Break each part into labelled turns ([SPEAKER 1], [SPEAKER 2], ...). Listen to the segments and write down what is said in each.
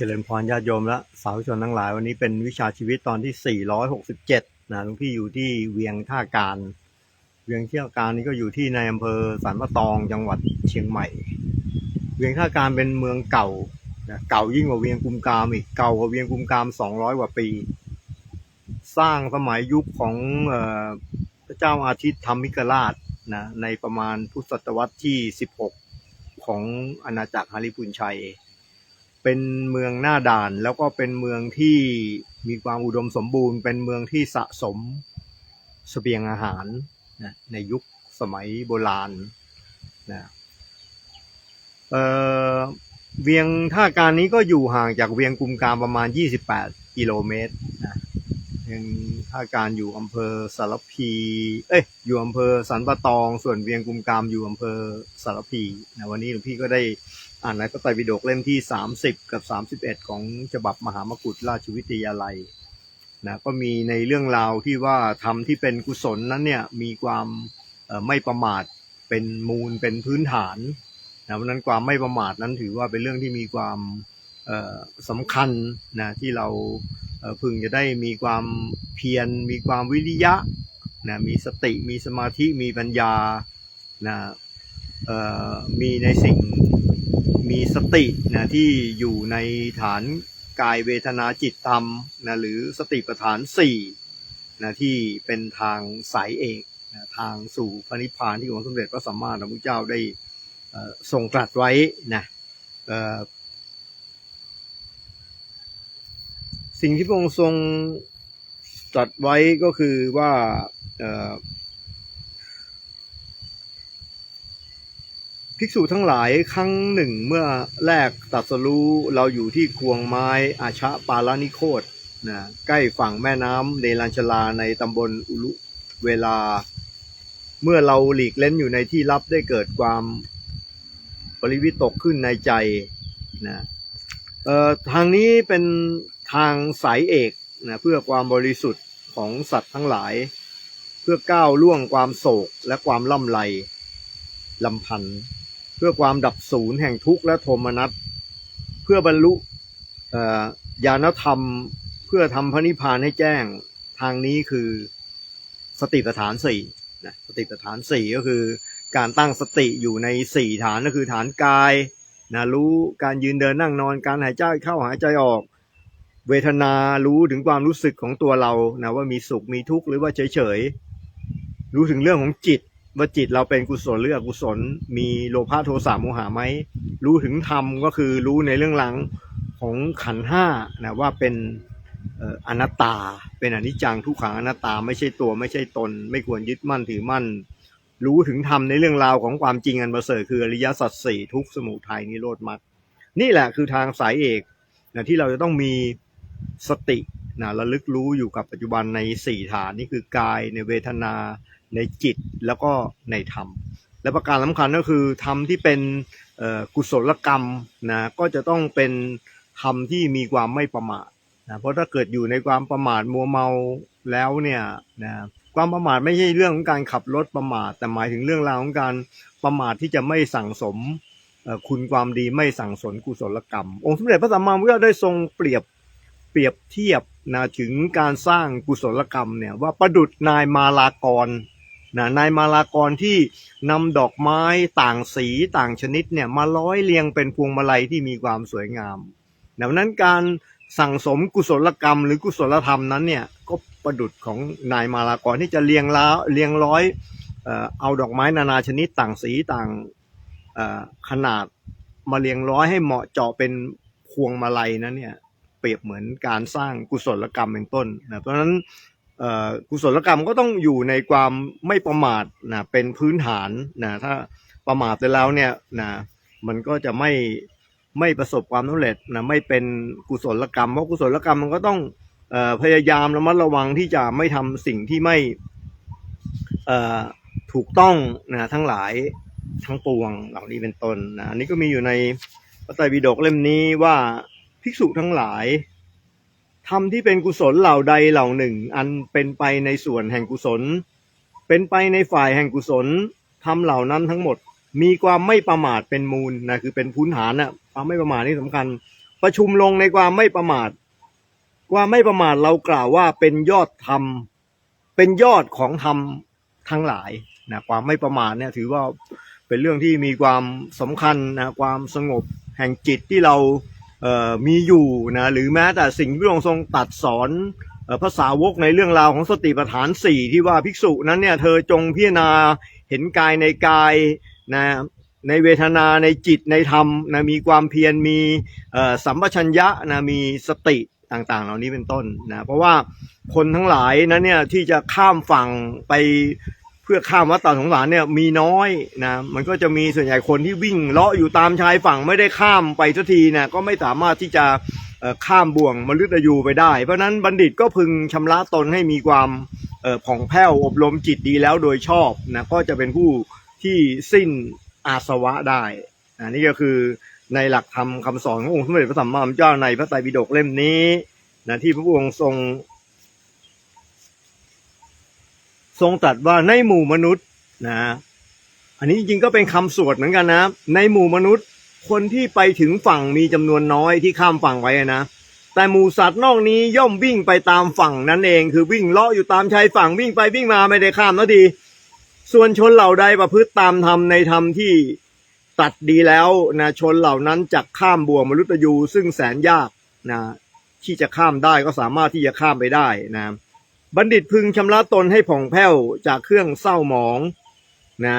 [SPEAKER 1] จริญพรญาติโยมและสาธุชนทั้งหลาย วันนี้เป็นวิชาชีวิตตอนที่ 467นะหลวงพี่อยู่ที่เวียงท่าการ เวียงท่าการนี้ก็อยู่ที่ในอำเภอสันปะตองจังหวัดเชียงใหม่ เวียงท่าการเป็นเมืองเก่านะเก่ายิ่งกว่าเวียงกุมกามอีกเก่ากว่าเวียงกุมกาม 200 กว่าปี สร้างสมัยยุคของพระเจ้าอาทิตย์ธรรมิกราชนะในประมาณพุทธศตวรรษที่ 16 ของอาณาจักรฮาริปุนชัย เป็นเมืองหน้าด่าน แล้วก็เป็นเมืองที่มีความอุดมสมบูรณ์ เป็นเมืองที่สะสมเสบียงอาหารนะในยุคสมัยโบราณนะเออเวียงท่าการนี้ก็อยู่ห่างจากเวียงกุมกามประมาณ 28 กิโลเมตรนะเวียงท่าการอยู่อำเภอสารพี เอ้ย อยู่อำเภอสันปะตอง ส่วนเวียงกุมกามอยู่อำเภอสารพีนะวันนี้หลวงพี่ก็ได้ อ่านในพระไตรปิฎกเล่มที่ 30 กับ 31 ของฉบับมหามกุฏราชวิทยาลัยนะก็มีในเรื่องราวที่ว่าทำที่เป็นกุศลนั้นเนี่ยมีความไม่ประมาทเป็นมูลเป็นพื้นฐานนะเพราะนั้นความไม่ประมาทนั้นถือว่าเป็นเรื่องที่มีความสำคัญนะที่เราพึงจะได้มีความเพียรมีความวิริยะนะมีสติมีสมาธิมีปัญญานะมีในสิ่ง มีสตินะที่อยู่ในฐานกายเวทนาจิตธรรมนะหรือสติปัฏฐานสี่นะที่เป็นทางสายเอกนะทางสู่พระนิพพานที่องค์สมเด็จพระสัมมาสัมพุทธเจ้าได้เอ่อทรงตรัสไว้นะสิ่งที่พระองค์ทรงตรัสไว้ก็คือว่าเอ่อ ภิกษุทั้งหลายครั้งหนึ่งเมื่อแรกตรัสรู้เราอยู่ที่ควงไม้อาชะปาลานิโคตนะใกล้ฝั่งแม่น้ำเนรัญชลาในตำบลอุลุเวลา เมื่อเราหลีกเล่นอยู่ในที่ลับได้เกิดความปริวิตกขึ้นในใจนะเอ่อทางนี้เป็นทางสายเอกนะเพื่อความบริสุทธิ์ของสัตว์ทั้งหลาย เพื่อก้าวล่วงความโศกและความล่ำไรลำพันธ์ พื่อความดับศูนย์แห่งทุกข์และโทมนัสเพื่อบรรลุญาณธรรม เพื่อทำพระนิพพานให้แจ้งทางนี้คือสติปัฏฐานสี่นะสติปัฏฐานสี่ก็คือการตั้งสติอยู่ในสี่ฐานก็คือฐานกายนะรู้การยืนเดินนั่งนอนการหายใจเข้าหายใจออก เวทนารู้ถึงความรู้สึกของตัวเรานะว่ามีสุขมีทุกข์หรือว่าเฉยเฉยรู้ถึงเรื่องของจิต ว่าจิตเราเป็นกุศลหรืออกุศล มีโลภะโทสะโมหะไหมรู้ถึงธรรมก็คือรู้ในเรื่องหลังของขันธ์ห้านะว่าเป็นอนัตตา เป็นอนิจจังทุกขังอนัตตาไม่ใช่ตัวไม่ใช่ตน ไม่ควรยึดมั่นถือมั่น รู้ถึงธรรมในเรื่องราวของความจริงอันประเสริฐคืออริยสัจสี่ทุกสมุทัยนิโรธมรรคนี่แหละคือทางสายเอกนะที่เราจะต้องมีสตินะระลึกรู้อยู่กับปัจจุบันในสี่ฐานนี่คือกายในเวทนา ในจิตแล้วก็ในธรรม และประการสำคัญก็คือธรรมที่เป็นกุศลกรรมนะก็จะต้องเป็นธรรมที่มีความไม่ประมาทนะเพราะถ้าเกิดอยู่ในความประมาทมัวเมาแล้วเนี่ยนะความประมาทไม่ใช่เรื่องของการขับรถประมาทแต่หมายถึงเรื่องราวของการประมาทที่จะไม่สั่งสมคุณความดีไม่สั่งสมกุศลกรรม องค์สมเด็จพระสัมมาสัมพุทธเจ้าได้ทรงเปรียบเปรียบเทียบนะถึงการสร้างกุศลกรรมเนี่ยว่าประดุดนายมาลากร นะนายมาลากรที่นำดอกไม้ต่างสีต่างชนิดเนี่ยมาร้อยเรียงเป็นพวงมาลัยที่มีความสวยงามดังนั้นการสั่งสมกุศลกรรม หรือกุศลธรรมนั้นเนี่ยก็ประดุดของนายมาลากรที่จะเรียงล้าเรียงร้อยเอาดอกไม้นานาชนิดต่างสีต่างขนาดมาเรียงร้อยให้เหมาะเจาะเป็นพวงมาลัยนั้นเนี่ยเปรียบเหมือนการสร้างกุศลกรรมเป็นต้นนะเพราะฉะนั้น กุศลกรรมก็ต้องอยู่ในความไม่ประมาทนะเป็นพื้นฐานนะถ้าประมาทไปแล้วเนี่ยนะมันก็จะไม่ไม่ประสบความสำเร็จนะไม่เป็นกุศลกรรม เพราะกุศลกรรมมันก็ต้องออพยายามระมัดระวังที่จะไม่ทำสิ่งที่ไม่ถูกต้องนะทั้งหลายทั้งปวงเหล่านี้เป็นต้นนะอันนี้ก็มีอยู่ในพระไตรปิฎกเล่มนี้ว่าภิกษุทั้งหลาย ธรรมที่เป็นกุศลเหล่าใดเหล่าหนึ่ง อันเป็นไปในส่วนแห่งกุศล เป็นไปในฝ่ายแห่งกุศลทำเหล่านั้นทั้งหมด มีความไม่ประมาทเป็นมูลนะคือเป็นพื้นฐานนะความไม่ประมาทนี่สำคัญ ประชุมลงในความไม่ประมาทความไม่ประมาทเรากล่าวว่าเป็นยอดธรรมเป็นยอดของธรรมทั้งหลายนะความไม่ประมาทเนี่ยถือว่าเป็นเรื่องที่มีความสำคัญนะความสงบแห่งจิตที่เรา มีอยู่นะหรือแม้แต่สิ่งที่พระองค์ทรงตัดสอนภาษาวกในเรื่องราวของสติปัฏฐานสี่ที่ว่าภิกษุนั้นเนี่ยเธอจงพิจารณาเห็นกายในกายนะในเวทนาในจิตในธรรมนะมีความเพียรมีสัมปชัญญะนะมีสติต่างๆ เหล่านี้เป็นต้นนะเพราะว่าคนทั้งหลายนั้นเนี่ยที่จะข้ามฝั่งไป พื่อข้ามวัดตาสงสารเนี่ยมีน้อยนะมันก็จะมีส่วนใหญ่คนที่วิ่งเลาะอยู่ตามชายฝั่งไม่ได้ข้ามไปสักทีนะก็ไม่สามารถที่จะข้ามบ่วงมฤตยูไปได้ เพราะนั้นบัณฑิตก็พึงชำระตนให้มีความเอ่อผ่องแผ้วอบรมจิตดีแล้วโดยชอบนะก็จะเป็นผู้ที่สิ้นอาสวะได้นะนี่ก็คือในหลักธรรมคำสอนขององค์สมเด็จพระสัมมาสัมพุทธเจ้าในพระไตรปิฎกเล่มนี้นะที่พระองค์ทรง ทรงตรัสว่าในหมู่มนุษย์นะอันนี้จริงๆก็เป็นคำสวดเหมือนกันนะ ในหมู่มนุษย์ คนที่ไปถึงฝั่งมีจำนวนน้อยที่ข้ามฝั่งไว้นะแต่หมู่สัตว์นอกนี้ย่อมวิ่งไปตามฝั่งนั้นเอง คือวิ่งเลาะอยู่ตามชายฝั่งวิ่งไปวิ่งมาไม่ได้ข้ามนาทีส่วนชนเหล่าใดประพฤติตามธรรมในธรรมที่ตัดดีแล้วนะชนเหล่านั้นจะข้ามบ่วงมรุตยูซึ่งแสนยากนะที่จะข้ามได้ก็สามารถที่จะข้ามไปได้นะ บัณฑิตพึงชำระตนให้ผ่องแผ้วจากเครื่องเศร้าหมองนะ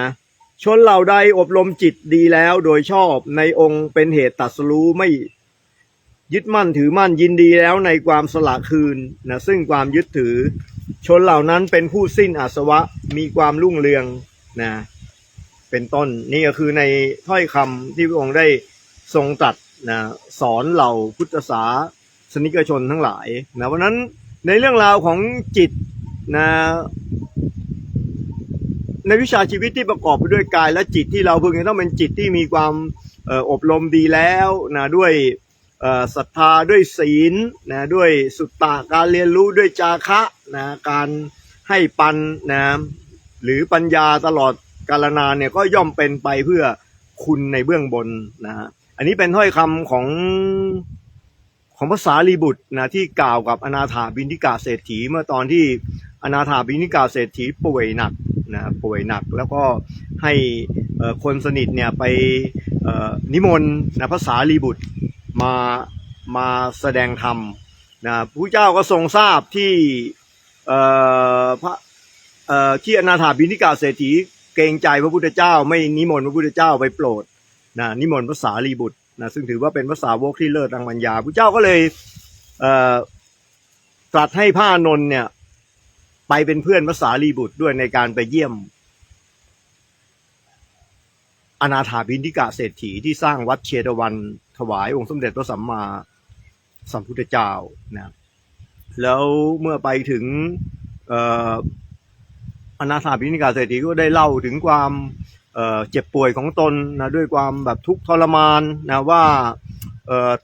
[SPEAKER 1] ชนเหล่าใดอบรมจิตดีแล้วโดยชอบในองค์เป็นเหตุตัดสรู้ไม่ยึดมั่นถือมั่นยินดีแล้วในความสละคืนนะซึ่งความยึดถือ ชนเหล่านั้นเป็นผู้สิ้นอาสวะมีความรุ่งเรืองนะเป็นต้นนี่ก็คือในถ้อยคำที่พระองค์ได้ทรงตัดนะสอนเหล่าพุทธศาสนิกชนทั้งหลายนะวันนั้น ในเรื่องราวของจิตนะในวิชาชีวิตที่ประกอบไปด้วยกายและจิตที่เราพึงจะต้องเป็นจิตที่มีความออบรมดีแล้วนะด้วยศรัทธาด้วยศีลนะด้วยสุตตะการเรียนรู้ด้วยจาคะนะการให้ปันนะหรือปัญญาตลอดกาลนานเนี่ยก็ย่อมเป็นไปเพื่อคุณในเบื้องบนนะฮะอันนี้เป็นถ้อยคำของ ของภาษาลีบุตรนะที่กล่าวกับอนาถาบินทิกาเศรษฐีเมื่อตอนที่อนาถาบินทิกาเศรษฐีป่วยหนักนะป่วยหนักแล้วก็ให้คนสนิทเนี่ยไปนิมนต์นะภาษาลีบุตรมามาแสดงธรรมนะพระเจ้าก็ทรงทราบที่พระที่อนาถาบินทิกาเศรษฐีเกรงใจพระพุทธเจ้า ไม่นิมนต์พระพุทธเจ้าไปโปรดนะนิมนต์ภาษาลีบุตร นะซึ่งถือว่าเป็นภาษาวกที่เลิศทางปัญญาพระเจ้าก็เลยเตรัสให้พระอานนท์เนี่ย ไปเป็นเพื่อนภาษาลีบุตรด้วยในการไปเยี่ยม อนาถาบินทิกะเศรษฐีที่สร้างวัดเชตวันถวายองค์สมเด็จพระสัมมาสัมพุทธเจ้านะแล้วเมื่อไปถึงอออนาถาบินทิกะเศรษฐีก็ได้เล่าถึงความ เจ็บป่วยของตนนะด้วยความแบบทุกข์ทรมานนะว่า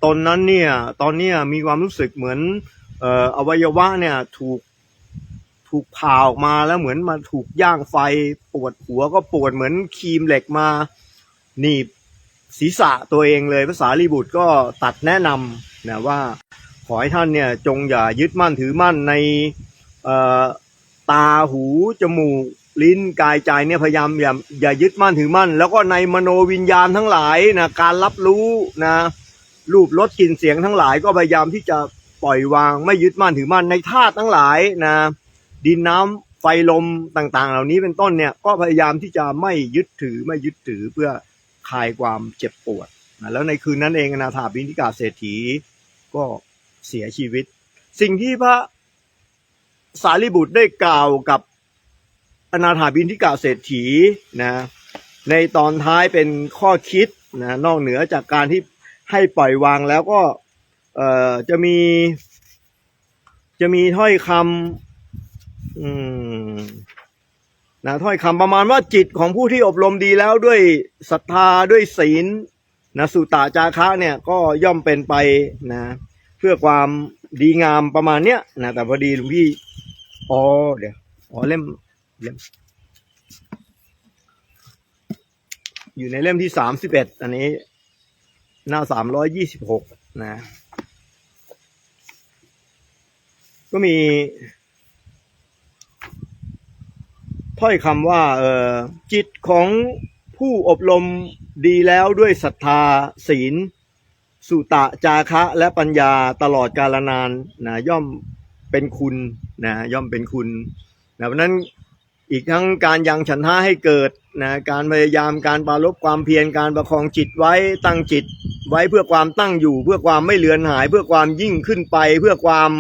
[SPEAKER 1] ตนนั้นเนี่ยตอนนี้มีความรู้สึกเหมือนอวัยวะเนี่ยถูกถูกผ่าออกมาแล้วเหมือนมาถูกย่างไฟปวดหัวก็ปวดเหมือนครีมเหล็กมาหนีบศีรษะตัวเองเลยภาษาลีบุตรก็ตัดแนะนำนะว่าขอให้ท่านเนี่ยจงอย่ายึดมั่นถือมั่นในตาหูจมูก ลิ้นกายใจเนี่ยพยายามอย่าอย่ายึดมั่นถือมั่น แล้วก็ในมโนวิญญาณทั้งหลายนะการรับรู้นะรูปรสกลิ่นเสียงทั้งหลายก็พยายามที่จะปล่อยวางไม่ยึดมั่นถือมั่นในธาตุทั้งหลายนะดินน้ำไฟลมต่างๆ เหล่านี้เป็นต้นเนี่ยก็พยายามที่จะไม่ยึดถือไม่ยึดถือเพื่อคลายความเจ็บปวดนะแล้วในคืนนั้นเองอนาถาบิณฑิกาเศรษฐีก็เสียชีวิต สิ่งที่พระสารีบุตรได้กล่าวกับ อนาถาบินทิกาเศรษฐีนะในตอนท้ายเป็นข้อคิดนะนอกเหนือจากการที่ให้ปล่อยวางแล้วก็เอ่อจะมี จะมีถ้อยคำอืมนะถ้อยคำประมาณว่าจิตของผู้ที่อบรมดีแล้วด้วยศรัทธาด้วยศีลนะสุตตาจาคะเนี่ยก็ย่อมเป็นไปนะเพื่อความดีงามประมาณเนี้ยนะแต่พอดีหลวงพี่อ๋อเดี๋ยวอ๋อเล่ม เล่มอยู่ในเล่มที่สามสิบเอ็ดอันนี้ หน้าสามร้อยยี่สิบหกนะ ก็มี ถ้อยคำว่า เออจิตของผู้อบรมดีแล้วด้วยศรัทธาศีล สุตะจาคะและปัญญาตลอดกาลนานนะย่อมเป็นคุณนะย่อมเป็นคุณนะเพราะนั้น อีกทั้งการยังฉันทะให้เกิดนะการพยายามการปรารบความเพียรการประคองจิตไว้ตั้งจิต ไว้เพื่อความตั้งอยู่ เพื่อความไม่เลือนหาย เพื่อความยิ่งขึ้นไป เพื่อความ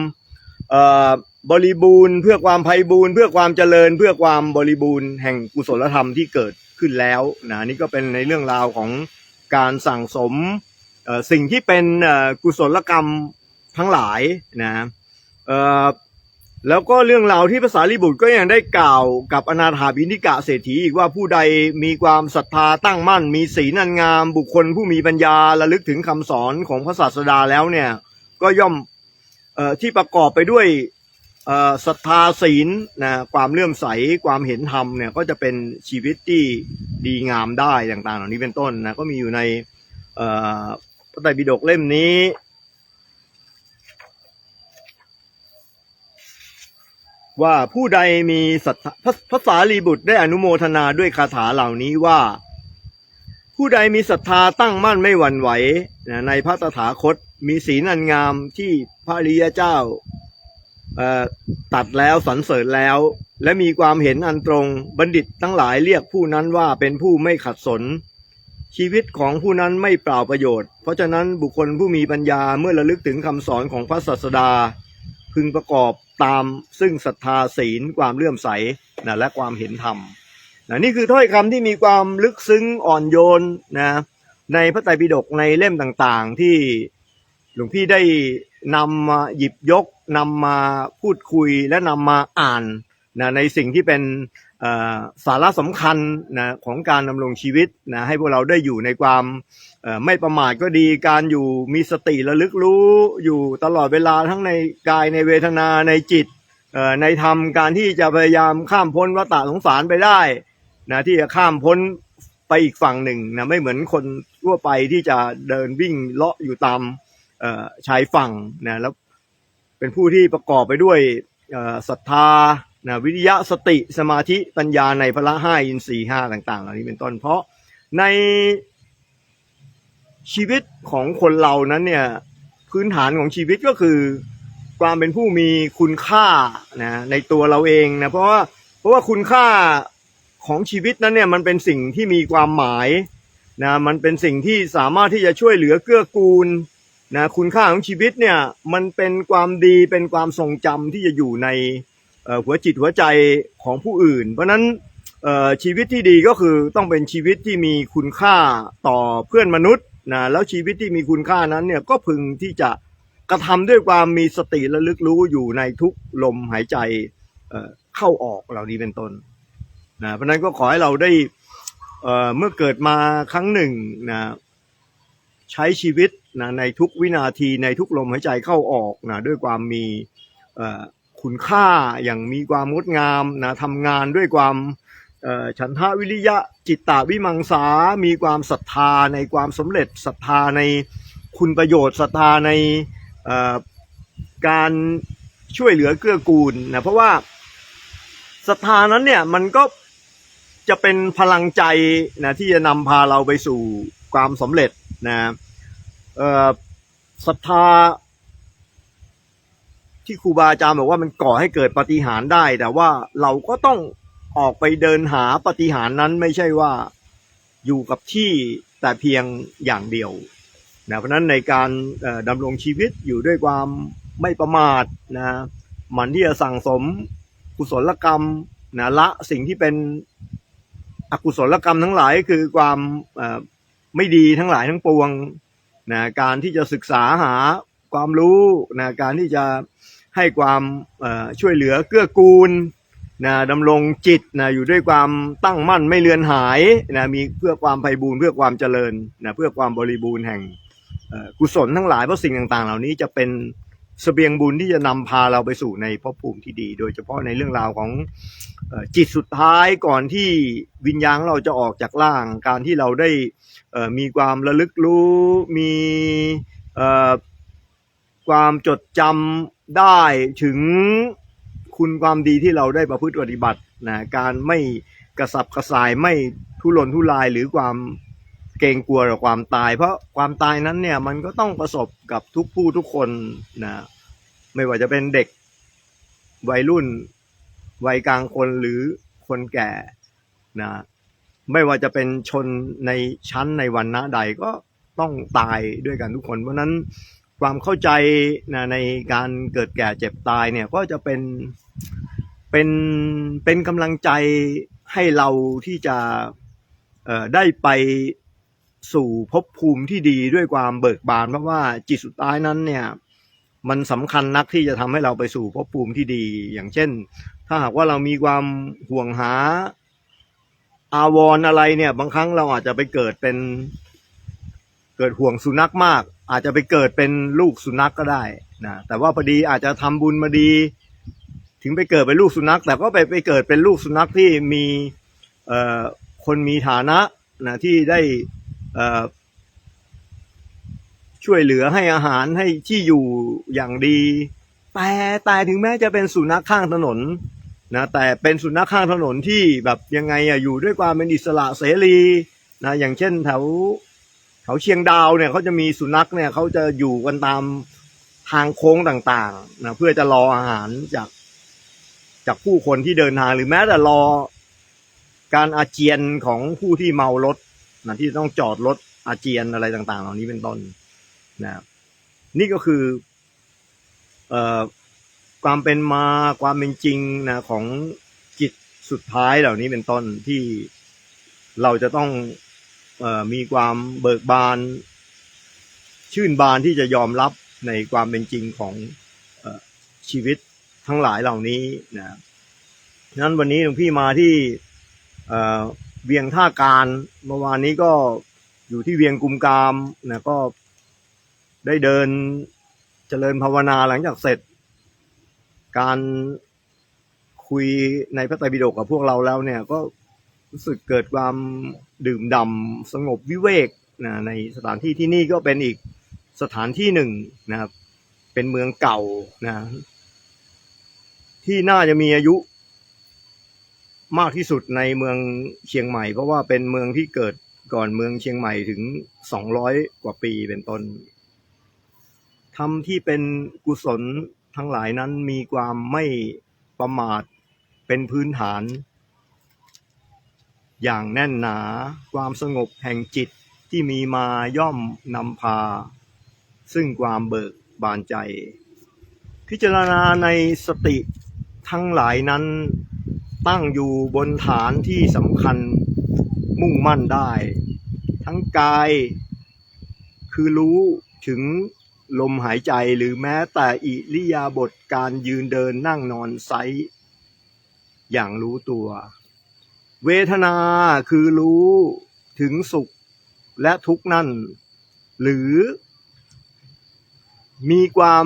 [SPEAKER 1] เอ่อบริบูรณ์ เพื่อความไพ่บูรณ์ เพื่อความเจริญ เพื่อความบริบูรณ์แห่งกุศลธรรมที่เกิดขึ้นแล้วนะนี่ก็เป็นในเรื่องราวของการสั่งสมเอ่อสิ่งที่เป็นเอ่อกุศลกรรมทั้งหลายนะเอ่อ แล้วก็เรื่องราวที่ภาษาลิบุตรก็ยังได้กล่าวกับอนาถาบินิกะเศรษฐีอีกว่าผู้ใดมีความศรัทธาตั้งมั่น มีศีลอันงาม บุคคลผู้มีปัญญาระลึกถึงคำสอนของพระศาสดาแล้วเนี่ยก็ย่อมออที่ประกอบไปด้วยศรัทธาศีลนะความเลื่อมใสความเห็นธรรมเนี่ยก็จะเป็นชีวิตที่ดีงามได้ต่างๆเหล่านี้เป็นต้นนะก็มีอยู่ในพระไตรปิฎกเล่มนี้ ว่าผู้ใดมีศรัทธาพระพระสารีบุตรได้อนุโมทนาด้วยคาถาเหล่านี้ว่า ผู้ใดมีศรัทธาตั้งมั่นไม่หวั่นไหวในพระตถาคตมีศีลอันงามที่พระริยเจ้าตัดแล้วสรรเสริญแล้ว และมีความเห็นอันตรงบัณฑิตทั้งหลายเรียกผู้นั้นว่าเป็นผู้ไม่ขัดสน ชีวิตของผู้นั้นไม่เปล่าประโยชน์ เพราะฉะนั้นบุคคลผู้มีปัญญาเมื่อระลึกถึงคำสอนของพระศาสดา พึงประกอบ ตามซึ่งศรัทธาศีลความเลื่อมใสนะและความเห็นธรรมนะนี่คือถ้อยคำที่มีความลึกซึ้งอ่อนโยนนะในพระไตรปิฎกในเล่มต่างๆ ที่หลวงพี่ได้นำมาหยิบยกนำมาพูดคุยและนำมาอ่านนะในสิ่งที่เป็นสาระสำคัญนะของการดำรงชีวิตนะให้พวกเราได้อยู่ในความ ไม่ประมาทก็ดีการอยู่มีสติระลึกรู้อยู่ตลอดเวลาทั้งในกายในเวทนาในจิตในธรรมการที่จะพยายามข้ามพ้นวัฏสงสารไปได้นะที่จะข้ามพ้นไปอีกฝั่งหนึ่งนะไม่เหมือนคนทั่วไปที่จะเดินวิ่งเลาะอยู่ตามชายฝั่งนะแล้วเป็นผู้ที่ประกอบไปด้วยศรัทธานะวิริยะสติสมาธิปัญญาในพละห้าอินทรีห้าต่าง ๆ เหล่านี้เป็นต้นเพราะใน ชีวิตของคนเรานั้นเนี่ยพื้นฐานของชีวิตก็คือ ความเป็นผู้มีคุณค่านะในตัวเราเองนะเพราะว่าเพราะว่าคุณค่าของชีวิตนั้นเนี่ยมันเป็นสิ่งที่มีความหมายนะมันเป็นสิ่งที่สามารถที่จะช่วยเหลือเกื้อกูลนะคุณค่าของชีวิตเนี่ยมันเป็นความดีเป็นความทรงจำที่จะอยู่ในหัวจิตหัวใจของผู้อื่น เพราะนั้นชีวิตที่ดีก็คือต้องเป็นชีวิตที่มีคุณค่าต่อเพื่อนมนุษย์ นะแล้วชีวิตที่มีคุณค่านั้นเนี่ยก็พึงที่จะกระทำด้วยความมีสติระลึกรู้อยู่ในทุกลมหายใจเข้าออกเหล่านี้เป็นต้นนะเพราะนั้นก็ขอให้เราได้เมื่อเกิดมาครั้งหนึ่งนะใช้ชีวิตนะในทุกวินาทีในทุกลมหายใจเข้าออกนะด้วยความมีคุณค่าอย่างมีความงดงามนะทำงานด้วยความ ฉันทะวิริยะจิตตาวิมังสา มีความศรัทธาในความสำเร็จศรัทธาในคุณประโยชน์ศรัทธาในการช่วยเหลือเกื้อกูลนะเพราะว่าศรัทธานั้นเนี่ยมันก็จะเป็นพลังใจนะที่จะนำพาเราไปสู่ความสำเร็จนะศรัทธาที่ครูบาอาจารย์บอกว่ามันก่อให้เกิดปฏิหารได้ แต่ว่าเราก็ต้อง ออกไปเดินหาปฏิหารนั้นไม่ใช่ว่าอยู่กับที่แต่เพียงอย่างเดียวนะเพราะนั้นในการดำรงชีวิตอยู่ด้วยความไม่ประมาทนะมันที่จะสั่งสมกุศลกรรมนะละสิ่งที่เป็นอกุศลกรรมทั้งหลายคือความไม่ดีทั้งหลายทั้งปวงนะการที่จะศึกษาหาความรู้นะการที่จะให้ความช่วยเหลือเกื้อกูล นะดำรงจิตนะอยู่ด้วยความตั้งมั่นไม่เลือนหายนะมีเพื่อความไพบูรณ์เพื่อความเจริญนะเพื่อความบริบูรณ์แห่งกุศลทั้งหลายเพราะสิ่งต่างๆ เหล่านี้จะเป็นเสบียงบุญที่จะนำพาเราไปสู่ในภพภูมิที่ดี โดยเฉพาะในเรื่องราวของอจิตสุดท้ายก่อนที่วิญญาณเราจะออกจากร่าง การที่เราได้มีความระลึกรู้มีความจดจำได้ถึง คุณความดีที่เราได้ประพฤติปฏิบัตินะการไม่กระสับกระส่ายไม่ทุรนทุรายหรือความเกรงกลัวต่อความตาย เพราะความตายนั้นเนี่ยมันก็ต้องประสบกับทุกผู้ทุกคนนะไม่ว่าจะเป็นเด็กวัยรุ่นวัยกลางคนหรือคนแก่นะไม่ว่าจะเป็นชนในชั้นในวันนะใดก็ต้องตายด้วยกันทุกคน เพราะฉะนั้น ความเข้าใจนะในการเกิดแก่เจ็บตายเนี่ยก็จะเป็นเป็นเป็นกำลังใจให้เราที่จะได้ไปสู่ภพภูมิที่ดีด้วยความเบิกบาน เพราะว่าจิตสุดท้ายนั้นเนี่ยมันสำคัญนักที่จะทำให้เราไปสู่ภพภูมิที่ดี อย่างเช่น ถ้าหากว่าเรามีความห่วงหาอาวรณ์อะไรเนี่ย บางครั้งเราอาจจะไปเกิดเป็น เกิดห่วงสุนัขมาก อาจจะไปเกิดเป็นลูกสุนัขก็ได้นะแต่ว่าพอดีอาจจะทำบุญมาดี ถึงไปเกิดเป็นลูกสุนัข แต่ก็ไปไปเกิดเป็นลูกสุนัขที่มีเอ่อคนมีฐานะนะที่ได้เอ่อช่วยเหลือให้อาหารให้ที่อยู่อย่างดี แต่แต่ถึงแม้จะเป็นสุนัขข้างถนนนะแต่เป็นสุนัขข้างถนนที่แบบยังไงอะอยู่ด้วยความเป็นอิสระเสรีนะอย่างเช่นแถว แถวเชียงดาวเนี่ยเขาจะมีสุนัขเนี่ยเขาจะอยู่กันตามทางโค้งต่างๆนะเพื่อจะรออาหารจากจากผู้คนที่เดินทางหรือแม้แต่รอการอาเจียนของผู้ที่เมารถนะที่ต้องจอดรถอาเจียนอะไรต่าง ๆ เหล่านี้เป็นต้นนะครับนี่ก็คือเอ่อความเป็นมาความเป็นจริงนะของจิตสุดท้ายเหล่านี้เป็นต้นที่เราจะต้อง มีความเบิกบาน ชื่นบานที่จะยอมรับในความเป็นจริงของชีวิตทั้งหลายเหล่านี้นะครับนั้นวันนี้หลวงพี่มาที่เอ่อเวียงท่าการเมื่อวานนี้ก็อยู่ที่เวียงกุมกามนะก็ได้เดินเจริญภาวนาหลังจากเสร็จ การคุยในพระไตรปิฎกกับพวกเราแล้วเนี่ยก็ รู้สึกเกิดความดื่มด่ำสงบวิเวกนะในสถานที่ที่นี่ก็เป็นอีกสถานที่หนึ่งนะครับ เป็นเมืองเก่านะ ที่น่าจะมีอายุ มากที่สุดในเมืองเชียงใหม่ เพราะว่าเป็นเมืองที่เกิดก่อนเมืองเชียงใหม่ถึงสองร้อยกว่าปีเป็นต้นทำที่เป็นกุศลทั้งหลายนั้นมีความไม่ประมาทเป็นพื้นฐาน อย่างแน่นหนา ความสงบแห่งจิตที่มีมาย่อมนำพา ซึ่งความเบิกบานใจ พิจารณาในสติทั้งหลายนั้นตั้งอยู่บนฐานที่สำคัญมุ่งมั่นได้ ทั้งกาย คือรู้ถึงลมหายใจหรือแม้แต่อิริยาบถการยืนเดินนั่งนอนไซส์อย่างรู้ตัว เวทนาคือรู้ถึงสุขและทุกข์นั่น หรือมีความ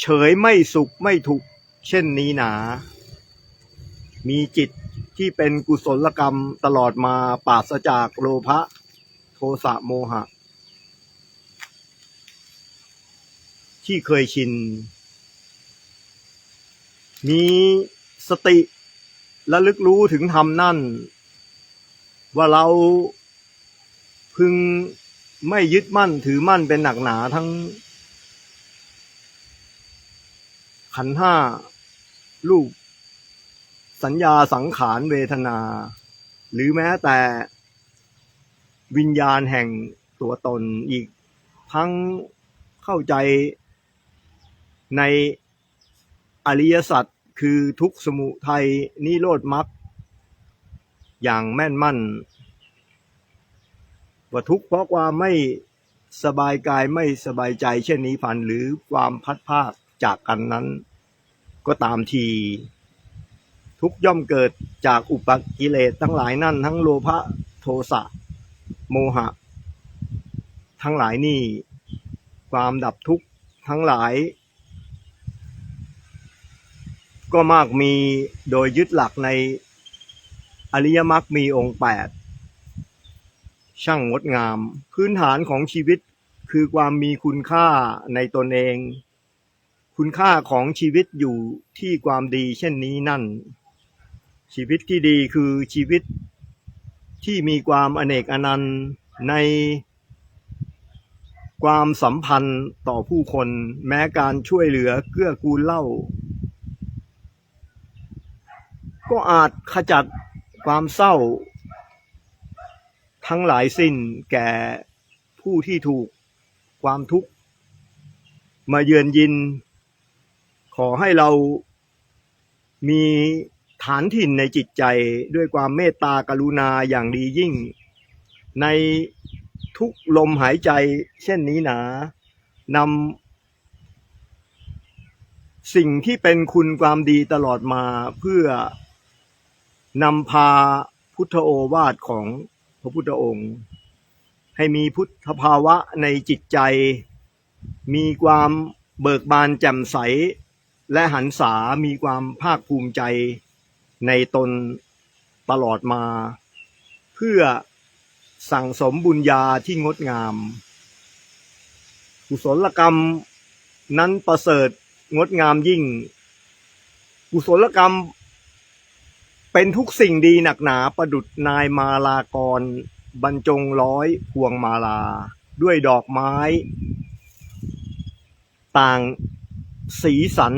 [SPEAKER 1] เฉยไม่สุขไม่ทุกข์เช่นนี้หนา มีจิตที่เป็นกุศลกรรมตลอดมาปราศจากโลภะโทสะโมหะ ที่เคยชิน มีสติ และลึกรู้ถึงธรรมนั่น ว่าเราพึงไม่ยึดมั่นถือมั่นเป็นหนักหนาทั้ง ขันห้ารูป สัญญาสังขารเวทนา หรือแม้แต่วิญญาณแห่งตัวตนอีกทั้งเข้าใจในอริยสัจ คือทุกสมุทัยนิโรธมรรคอย่างแม่นมั่น ว่าทุกเพราะความไม่สบายกายไม่สบายใจ เช่นนี้พันหรือความพัดภาคจากกันนั้น ก็ตามที ทุกย่อมเกิดจากอุปกิเลสทั้งหลายนั่น ทั้งโลภะโทสะ โมหะ ทั้งหลายนี่ ความดับทุกข์ทั้งหลาย ก็มากมีโดยยึดหลักในอริยมรรคมีองค์แปดช่างงดงาม พื้นฐานของชีวิตคือความมีคุณค่าในตนเอง คุณค่าของชีวิตอยู่ที่ความดีเช่นนี้นั่น ชีวิตที่ดีคือชีวิตที่มีความอเนกอนันต์ในความสัมพันธ์ต่อผู้คน แม้การช่วยเหลือเกื้อกูลเล่า ก็อาจขจัดความเศร้า ทั้งหลายสิ้นแก่ผู้ที่ถูกความทุกข์มาเยือนยิน ขอให้เรามีฐานถิ่นในจิตใจด้วยความเมตตากรุณาอย่างดียิ่ง ในทุกลมหายใจเช่นนี้หนานำสิ่งที่เป็นคุณความดีตลอดมาเพื่อ นำพาพุทธโอวาทของพระพุทธองค์ ให้มีพุทธภาวะในจิตใจ มีความเบิกบานแจ่มใส และหันษามีความภาคภูมิใจในตนตลอดมา เพื่อสั่งสมบุญญาที่งดงาม กุศลกรรมนั้นประเสริฐงดงามยิ่ง กุศลกรรม เป็นทุกสิ่งดีหนักหนาประดุดนายมาลากร บรรจงร้อยพวงมาลา ด้วยดอกไม้ ต่างสีสัน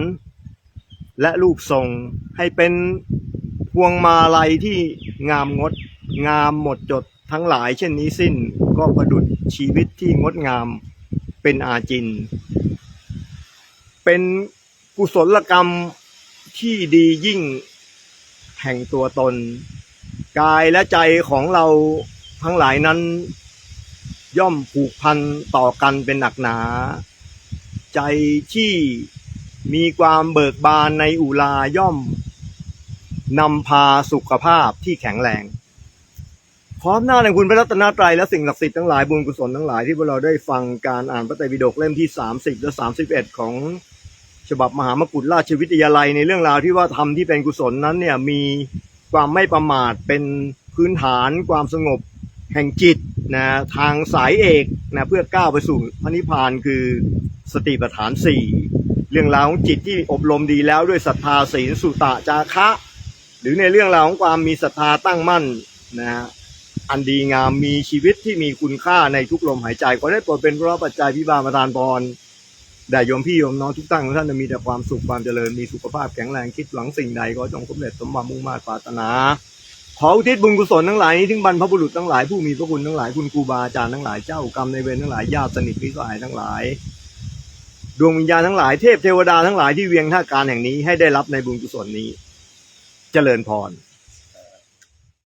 [SPEAKER 1] และรูปทรงให้เป็นพวงมาลัยที่งามงด งามหมดจดทั้งหลายเช่นนี้สิ้นก็ประดุดชีวิตที่งดงามเป็นอาจิน เป็นกุศลกรรมที่ดียิ่ง แห่งตัวตน กายและใจของเราทั้งหลายนั้น ย่อมผูกพันต่อกันเป็นหนักหนา ใจที่มีความเบิกบานในอุลาย่อมนำพาสุขภาพที่แข็งแรงพร้อมหน้าในคุณพระรัตนตรัยและสิ่งศักดิ์สิทธิ์ทั้งหลายบุญกุศลทั้งหลายที่พวกเราได้ฟังการอ่านพระไตรปิฎกเล่มที่ 30 และ 31 ของ ฉบับมหามกุฏราชวิทยาลัยในเรื่องราวที่ว่าทำที่เป็นกุศลนั้นเนี่ยมีความไม่ประมาทเป็นพื้นฐานความสงบแห่งจิตนะทางสายเอกนะเพื่อก้าวไปสู่พระนิพพานคือสติปัฏฐานสี่เรื่องราวของจิตที่อบรมดีแล้วด้วยศรัทธาศีลสุตะจาคะ หรือในเรื่องราวของความมีศรัทธาตั้งมั่นนะฮะอันดีงามมีชีวิตที่มีคุณค่าในทุกลมหายใจก็ได้โปรดเป็นพระปัจจัยพิบาลประทานพร แด่โยมพี่โยมน้องทุกท่านของท่านจะมีแต่ความสุขความเจริญมีสุขภาพแข็งแรงคิดหวังสิ่งใดก็จงสำเร็จสมหวังมุ่งมา่ปรารถนา ขออุทิศบุญกุศลทั้งหลายนี้ถึงบรรพบุรุษทั้งหลายผู้มีพระคุณทั้งหลายคุณครูบาอาจารย์ทั้งหลายเจ้ากรรมในเวรทั้งหลายญาติสนิทมิตรสหายทั้งหลายดวงวิญญาณทั้งหลายเทพเทวดาทั้งหลายที่เวียงท่าการแห่งนี้ให้ได้รับในบุญกุศลนี้ เจริญพร